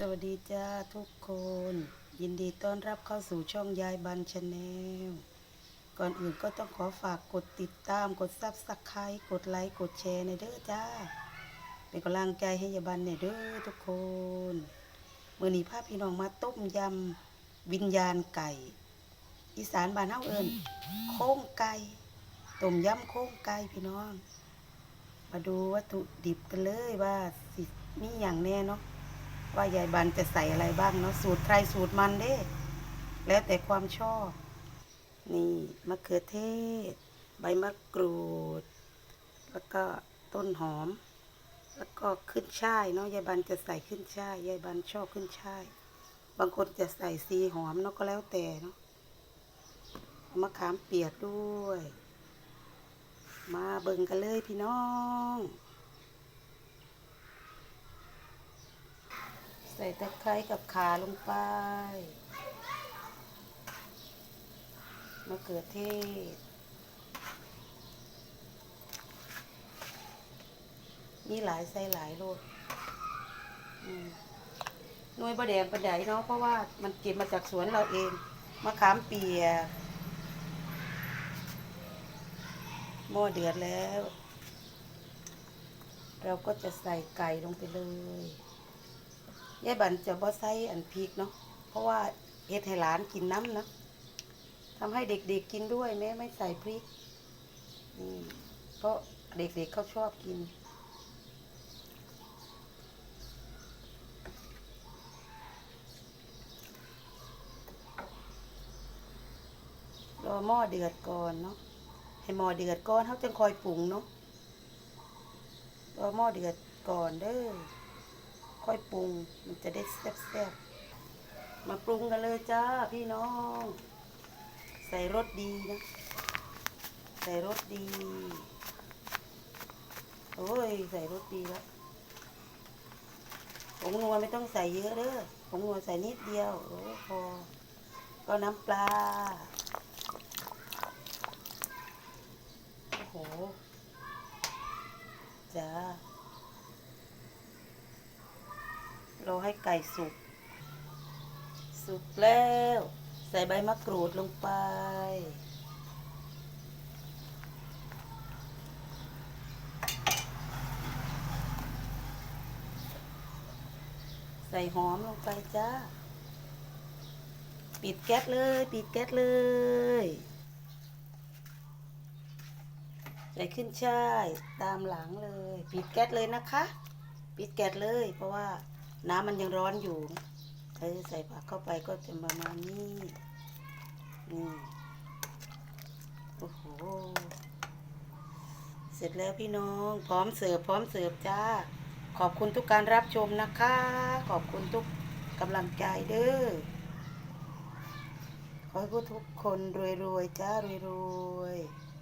สวัสดีจ้าทุกคน ยินดีต้อนรับเข้าสู่ช่องยายบันชาแนลก่อนอื่นก็ต้องขอฝากกดติดตามกดซับสไครต์กดไลค์กดแชร์ในเด้อจ้า เป็นกำลังใจให้ยายบันในอยเด้อทุกคนเมื่อนี้พาพี่น้องมาต้มยำวิญญาณไก่ อีสานบ้านเฮาเอิญโค้งไก่ต้มยำโค้งไก่พี่น้อง มาดูวัตถุดิบกันเลยว่าสิมีอย่างแน่เนาะ ว่ายายบันจะใส่อะไรบ้างเนาะสูตรใครสูตรมันเด้ แล้วแต่ความชอบ นี่มะเขือเทศ ใบมะกรูด แล้วก็ต้นหอม แล้วก็ขึ้นช่ายเนาะยายบันจะใส่ขึ้นช่ายยายบันชอบขึ้นช่าย บางคนจะใส่ซีหอมเนาะก็แล้วแต่เนาะมะขามเปียกด้วย มาเบิ่งกันเลยพี่น้อง ใส่ตะไคร้กับขาลงไป มะเขือเทศ มีหลายใส่หลายโลดอืมหน่วยบะแดงประไดเนาะเพราะว่ามันเก็บมาจากสวนเราเอง มะขามเปียกหม้อเดือดแล้ว เราก็จะใส่ไก่ลงไปเลย ยายบันจะบ่ใส่อันพริกเนาะเพราะว่าเฮ็ดให้หลานกินน้ำนะทำให้เด็กๆกินด้วยแม้ไม่ใส่พริกนี่เพราะเด็กๆเขาชอบกิน รอหม้อเดือดก่อนเนาะให้หม้อเดือดก่อนเขาจึงคอยปรุงเนาะรอหม้อเดือดก่อนเด้อ ค่อยปรุง มันจะได้แซ่บๆ มาปรุงกันเลยจ้าพี่น้อง ใส่รสดีนะ ใส่รสดี โอ้ย ใส่รสดีแล้วผงนัวไม่ต้องใส่เยอะเด้อผงนัวใส่นิดเดียว โอ้พอ ก็น้ำปลา โอ้โห จ้า เราให้ไก่สุก สุกแล้ว ใส่ใบมะกรูดลงไป ใส่หอมลงไปจ้า ปิดแก๊สเลย ปิดแก๊สเลยใส่ขึ้นช่ายตามหลังเลย ปิดแก๊สเลยนะคะ ปิดแก๊สเลยเพราะว่า น้ำมันยังร้อนอยู่เออใส่ผักเข้าไปก็จะประมาณนี้นี่โอ้โหเสร็จแล้วพี่น้อง พร้อมเสิร์ฟพร้อมเสิร์ฟจ้า ขอบคุณทุกการรับชมนะคะ ขอบคุณทุกกำลังใจเด้อขอให้ทุกคนรวยๆจ้ารวยๆ